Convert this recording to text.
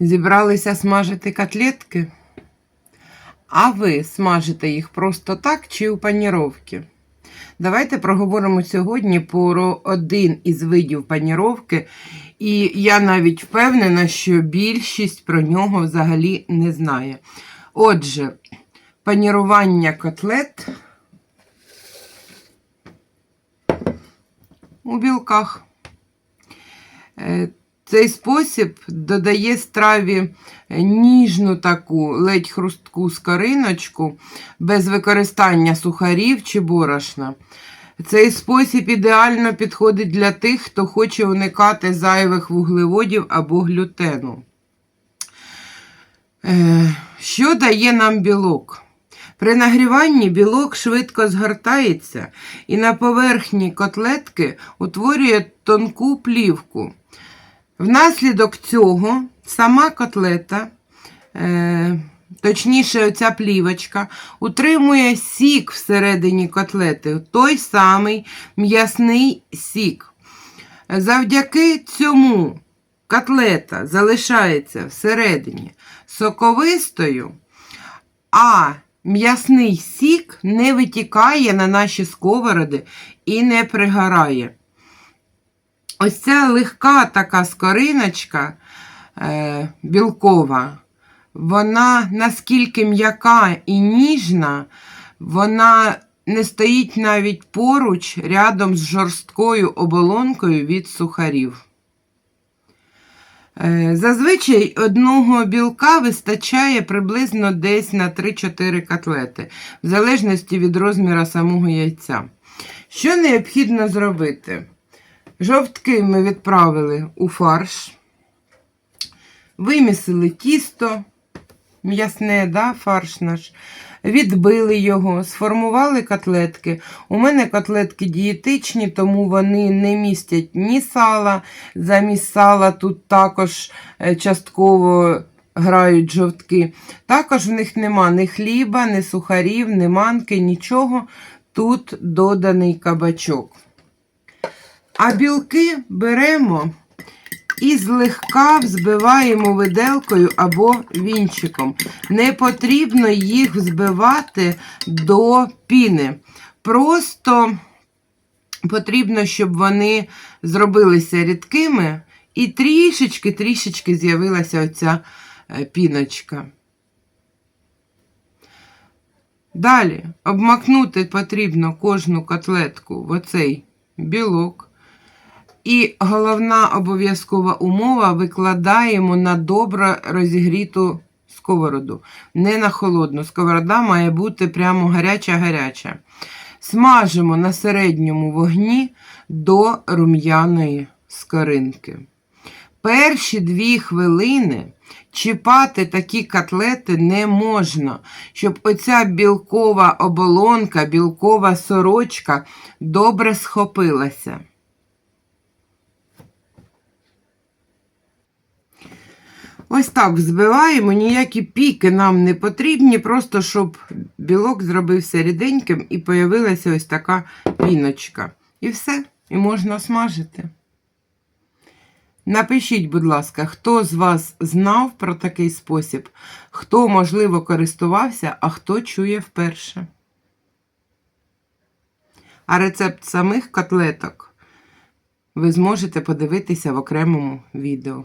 Зібралися смажити котлетки? А ви смажите їх просто так чи у паніровці? Давайте проговоримо сьогодні про один із видів паніровки, і я навіть впевнена, що більшість про нього взагалі не знає. Отже, панірування котлет у білках. Цей спосіб додає страві ніжну таку ледь хрустку скориночку без використання сухарів чи борошна. Цей спосіб ідеально підходить для тих, хто хоче уникати зайвих вуглеводів або глютену. Е, Що дає нам білок? При нагріванні білок швидко згортається і на поверхні котлетки утворює тонку плівку. Внаслідок цього сама котлета, е, точніше, оця плівочка, утримує сік всередині котлети, той самий м'ясний сік. Завдяки цьому котлета залишається всередині соковистою, а м'ясний сік не витікає на наші сковороди і не пригорає. Ось ця легка така скориночка е, білкова, вона наскільки м'яка і ніжна, вона не стоїть навіть поруч рядом з жорсткою оболонкою від сухарів. Е, Зазвичай одного білка вистачає приблизно десь на 3-4 котлети, в залежності від розміру самого яйця. Що необхідно зробити? Жовтки ми відправили у фарш, вимісили тісто, м'ясне, да, фарш наш, відбили його, сформували котлетки. У мене котлетки дієтичні, тому вони не містять ні сала. Замість сала тут також е, частково грають жовтки. Також в них нема ні хліба, ні сухарів, ні манки, нічого. Тут доданий кабачок. А білки беремо і злегка взбиваємо виделкою або вінчиком. Не потрібно їх взбивати до піни. Просто потрібно, щоб вони зробилися рідкими і трішечки-трішечки з'явилася оця е, піночка. Далі обмакнути потрібно кожну котлетку в оцей білок. І головна обов'язкова умова викладаємо на добре розігріту сковороду. Не на холодну. Сковорода має бути прямо гаряча-гаряча. Смажимо на середньому вогні до рум'яної скоринки. Перші дві хвилини чіпати такі котлети не можна, щоб оця білкова оболонка, білкова сорочка добре схопилася. Ось так взбиваємо, ніякі піки нам не потрібні, просто щоб білок зробився ріденьким і появилася ось така піночка. І все, і можна смажити. Напишіть, будь ласка, хто з вас знав про такий спосіб, хто, можливо, користувався, а хто чує вперше. А рецепт самих котлеток ви зможете подивитися в окремому відео.